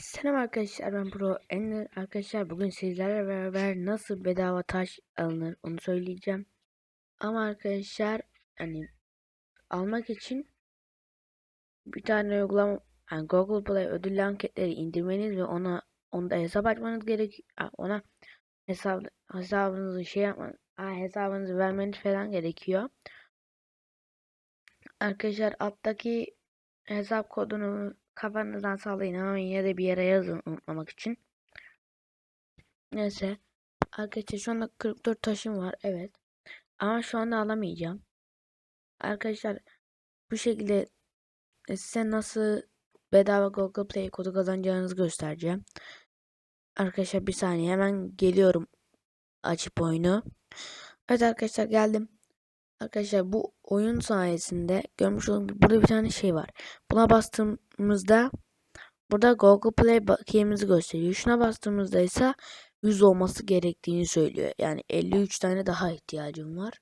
Selam arkadaşlar ben Pro Ender arkadaşlar bugün sizlerle beraber nasıl bedava taş alınır onu söyleyeceğim. Ama arkadaşlar hani almak için bir tane uygulama yani Google Play ödüllü anketleri indirmeniz ve ona onda hesap açmanız gerek ona hesap hesabınızı şey yapmanız hesabınızı vermeniz falan gerekiyor. Arkadaşlar alttaki hesap kodunu kafanızdan sallayın ama yine de bir yere yazın unutmamak için. Neyse. Arkadaşlar şu anda 44 taşım var. Evet. Ama şu anda alamayacağım. Arkadaşlar bu şekilde size nasıl bedava Google Play kodu kazanacağınızı göstereceğim. Arkadaşlar bir saniye hemen geliyorum açıp oyunu. Evet arkadaşlar geldim. Arkadaşlar bu oyun sayesinde görmüş olduğunuz burada bir tane şey var. Buna bastığımızda burada Google Play bakiyemizi gösteriyor. Şuna bastığımızda ise 100 olması gerektiğini söylüyor. Yani 53 tane daha ihtiyacım var.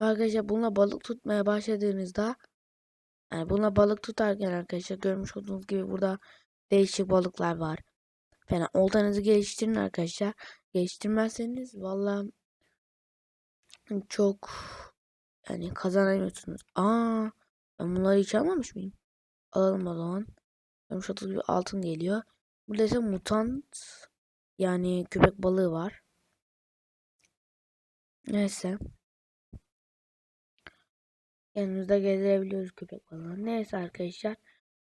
Arkadaşlar bununla balık tutmaya başladığınızda yani bununla balık tutarken arkadaşlar görmüş olduğunuz gibi burada değişik balıklar var. Falan oltanızı geliştirin arkadaşlar. Geliştirmezseniz vallahi çok yani kazanamıyorsunuz. Aa, ben bunları hiç almamış mıyım? Alalım o zaman. Olduğunuz gibi altın geliyor. Burada ise mutant yani köpek balığı var. Neyse. Yanımızda gezdirebiliyoruz köpek balığı. Neyse arkadaşlar.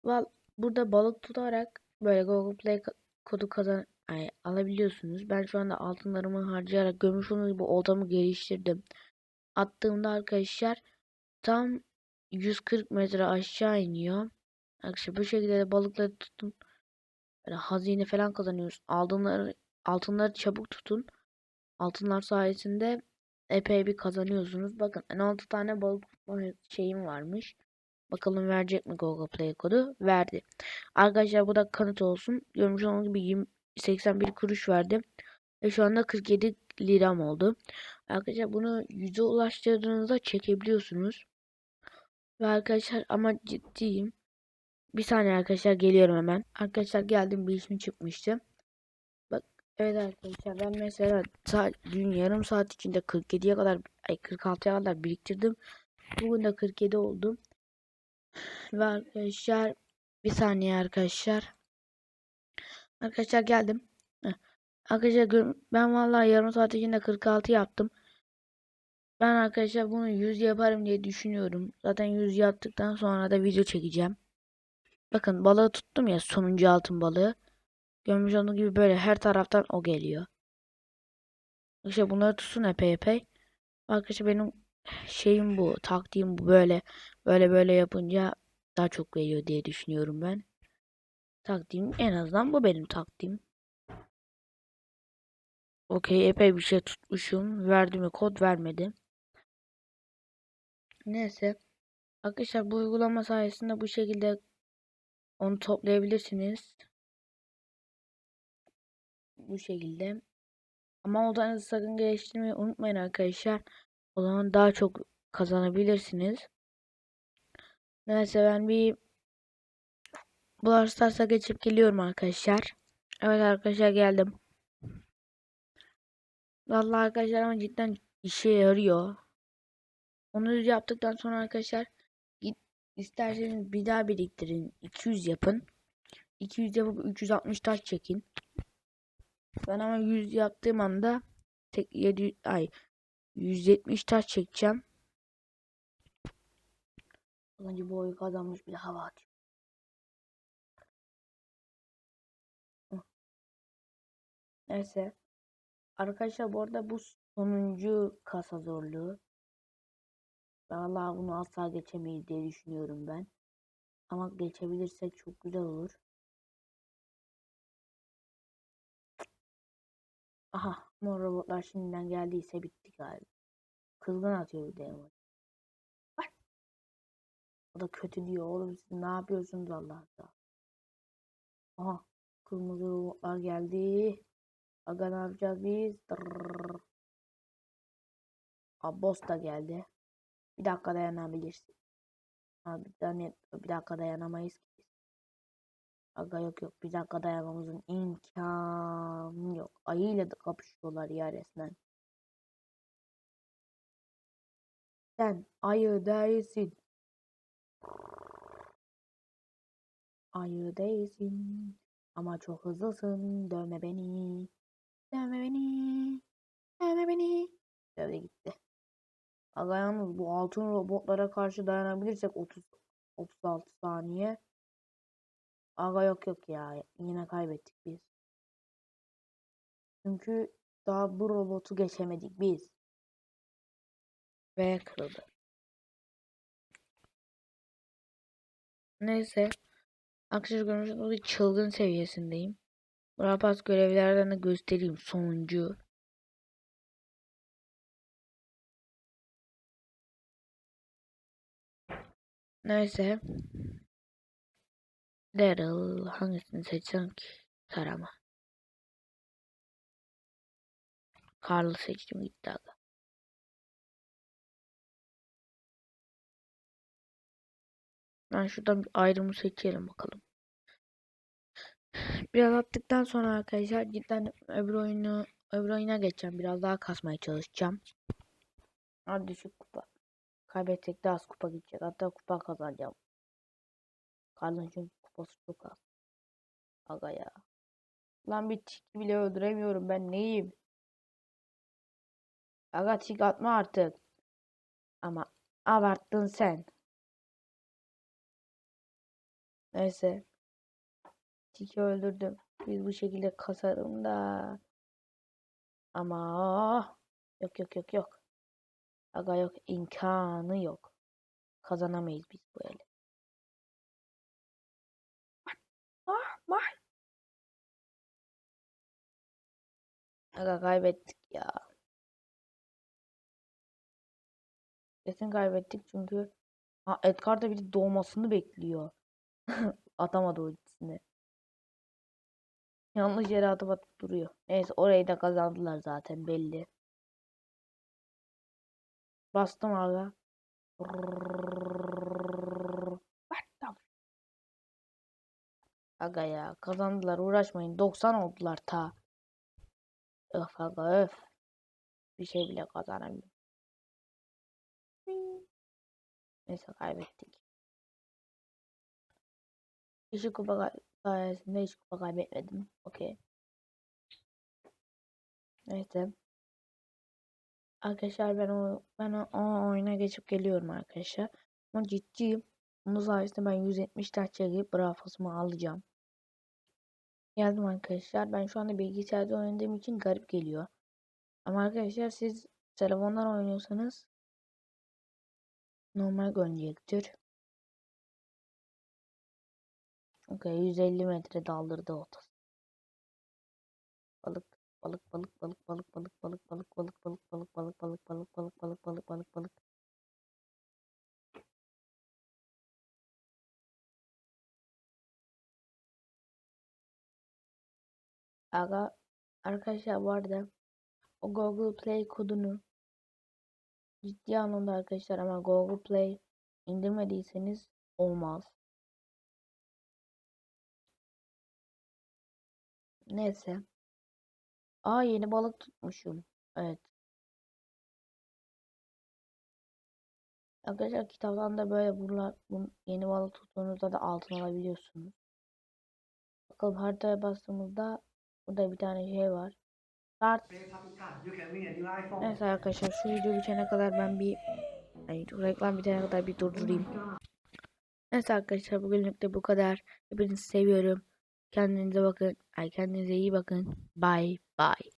Val burada balık tutarak böyle Google Play kodu kazan ay, alabiliyorsunuz. Ben şu anda altınlarımı harcayarak görmüş olduğunuz gibi oltamı geliştirdim. Attığımda arkadaşlar tam 140 metre aşağı iniyor. Arkadaşlar bu şekilde de balıkları tutun. Böyle hazine falan kazanıyoruz. Altınları, altınları çabuk tutun. Altınlar sayesinde epey bir kazanıyorsunuz. Bakın en 6 tane balık şeyim varmış. Bakalım verecek mi Google Play kodu? Verdi. Arkadaşlar bu da kanıt olsun. Görmüş olduğunuz gibi 20, 81 kuruş verdi. Ve şu anda 47 liram oldu. Arkadaşlar bunu yüze ulaştırdığınızda çekebiliyorsunuz. Ve arkadaşlar ama ciddiyim. Bir saniye arkadaşlar geliyorum hemen. Arkadaşlar geldim bir işim çıkmıştı. Bak evet arkadaşlar ben mesela saat, dün yarım saat içinde 47'ye kadar ay 46'ya kadar biriktirdim. Bugün de 47 oldu. Ve arkadaşlar bir saniye arkadaşlar. Arkadaşlar geldim. Arkadaşlar ben vallahi yarım saat içinde 46 yaptım. Ben arkadaşlar bunu 100 yaparım diye düşünüyorum. Zaten 100 yaptıktan sonra da video çekeceğim. Bakın balığı tuttum ya sonuncu altın balığı. Görmüş olduğunuz gibi böyle her taraftan o geliyor. İşte bunları tutsun epey epey. Arkadaşlar benim şeyim bu. Taktiğim bu. Böyle böyle böyle yapınca daha çok veriyor diye düşünüyorum ben. Taktiğim en azından bu benim taktiğim. Okey epey bir şey tutmuşum. Verdi mi kod vermedi. Neyse. Arkadaşlar bu uygulama sayesinde bu şekilde onu toplayabilirsiniz. Bu şekilde. Ama odanızı sakın geliştirmeyi unutmayın arkadaşlar. O zaman daha çok kazanabilirsiniz. Neyse ben bir Brawl Stars'a geçip geliyorum arkadaşlar. Evet arkadaşlar geldim. Vallahi arkadaşlar ama cidden işe yarıyor. Onu yaptıktan sonra arkadaşlar git isterseniz bir daha biriktirin. 200 yapın. 200 yapıp 360 taş çekin. Ben ama 100 yaptığım anda tek 7 ay 170 taş çekeceğim. Önce bu oyu kazanmış bir hava atıyor. Neyse. Arkadaşlar bu arada bu sonuncu kasa zorluğu. Vallahi bunu asla geçemeyiz diye düşünüyorum ben. Ama geçebilirsek çok güzel olur. Aha mor robotlar şimdiden geldiyse bitti galiba. Kızgın atıyor bir de. O da kötü diyor. Oğlum siz ne yapıyorsunuz Allah'ta? Aha kırmızı robotlar geldi. Aga ne biz? Dırrrr. Abbos da geldi. Bir dakika dayanabilirsin. Abi bir, bir dakika dayanamayız ki. Aga yok yok bir dakika dayanmamızın imkanı yok. Ayıyla da kapışıyorlar ya resmen. Sen ayı değilsin. Ayı değilsin. Ama çok hızlısın. Dövme beni. Dövme beni. Dövme beni. Dövde gitti. Aga yalnız bu altın robotlara karşı dayanabilirsek 30 36 saniye. Aga yok yok ya. Yine kaybettik biz. Çünkü daha bu robotu geçemedik biz. Ve kırıldı. Neyse. Arkadaşlar görmüş olduğunuz gibi çılgın seviyesindeyim. Rapas görevlerden de göstereyim. Sonuncu. Neyse. Daryl hangisini seçsem ki? Tarama. Carl'ı seçtim gitti. Ben şuradan bir ayrımı seçelim bakalım. Biraz attıktan sonra arkadaşlar cidden öbür oyunu öbür oyuna geçeceğim. Biraz daha kasmaya çalışacağım. Hadi düşük kupa. Kaybetsek de az kupa gidecek. Hatta kupa kazanacağım. Carl'ın çünkü kupası çok az. Aga ya. Lan bir tiki bile öldüremiyorum ben neyim? Aga tik atma artık. Ama abarttın sen. Neyse. Tiki öldürdüm. Biz bu şekilde kasarım da. Ama yok yok yok yok. Aga yok imkanı yok. Kazanamayız biz bu eli. Ah, mah. Aga kaybettik ya. Kesin kaybettik çünkü ha, Edgar da bir doğmasını bekliyor. Atamadı ultisini. Yanlış yere atıp atıp duruyor. Neyse orayı da kazandılar zaten belli. Bastım aga. Aga ya kazandılar uğraşmayın. 90 oldular ta. Öf aga öf. Bir şey bile kazanamıyorum. Neyse kaybettik. İşi kupa sayesinde hiç kupa kaybetmedim. Okey. Neyse. Arkadaşlar ben o ben o, o oyuna geçip geliyorum arkadaşlar. Ama ciddiyim. Bunun sayesinde ben 170 taş çekip brafos'umu alacağım. Geldim arkadaşlar. Ben şu anda bilgisayarda oynadığım için garip geliyor. Ama arkadaşlar siz telefondan oynuyorsanız normal görecektir. Okey 150 metre daldırdı otos. Balık balık balık balık balık balık balık balık balık balık balık balık balık balık balık balık balık balık balık Aga arkadaşlar bu arada o Google Play kodunu ciddi anlamda arkadaşlar ama Google Play indirmediyseniz olmaz. Neyse. Aa yeni balık tutmuşum. Evet. Arkadaşlar kitaptan da böyle buralar bu yeni balık tuttuğunuzda da altın alabiliyorsunuz. Bakalım haritaya bastığımızda burada bir tane şey var. Start. Neyse arkadaşlar şu video bitene kadar ben bir Ay, reklam bitene kadar bir durdurayım. Neyse arkadaşlar bugünlük de bu kadar. Hepinizi seviyorum. Kendinize bakın. Ay iyi bakın. Bye bye.